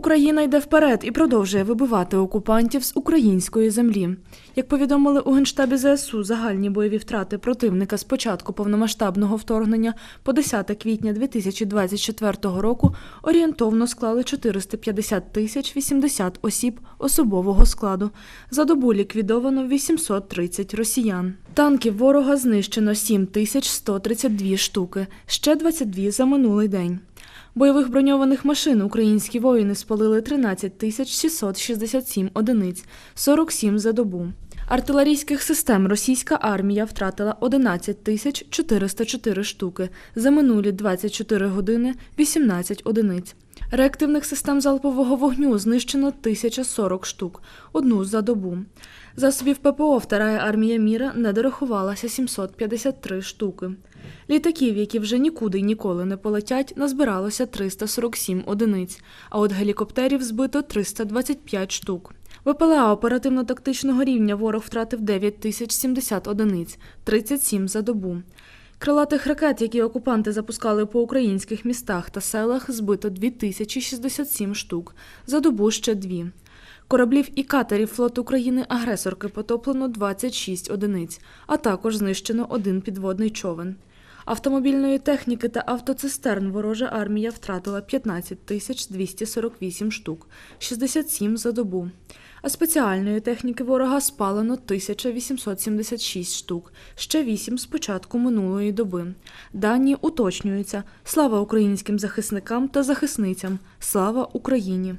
Україна йде вперед і продовжує вибивати окупантів з української землі. Як повідомили у генштабі ЗСУ, загальні бойові втрати противника з початку повномасштабного вторгнення по 10 квітня 2024 року орієнтовно склали 450 тисяч 80 осіб особового складу. За добу ліквідовано 830 росіян. Танків ворога знищено 7132 штуки, ще 22 за минулий день. Бойових броньованих машин українські воїни спалили 13 тисяч 667 одиниць, 47 за добу. Артилерійських систем російська армія втратила 11 тисяч 404 штуки, за минулі 24 години 18 одиниць. Реактивних систем залпового вогню знищено 1040 штук, одну за добу. Засобів ППО Вторая армія міра не дорахувалася 753 штуки. Літаків, які вже нікуди й ніколи не полетять, назбиралося 347 одиниць, а от гелікоптерів збито 325 штук. ВПЛА оперативно-тактичного рівня ворог втратив 9 тисяч 70 одиниць, 37 за добу. Крилатих ракет, які окупанти запускали по українських містах та селах, збито 2067 штук, за добу ще дві. Кораблів і катерів флоту України агресорки потоплено 26 одиниць, а також знищено один підводний човен. Автомобільної техніки та автоцистерн ворожа армія втратила 15 тисяч 248 штук, 67 за добу. А спеціальної техніки ворога спалено 1876 штук, ще 8 з початку минулої доби. Дані уточнюються. Слава українським захисникам та захисницям! Слава Україні!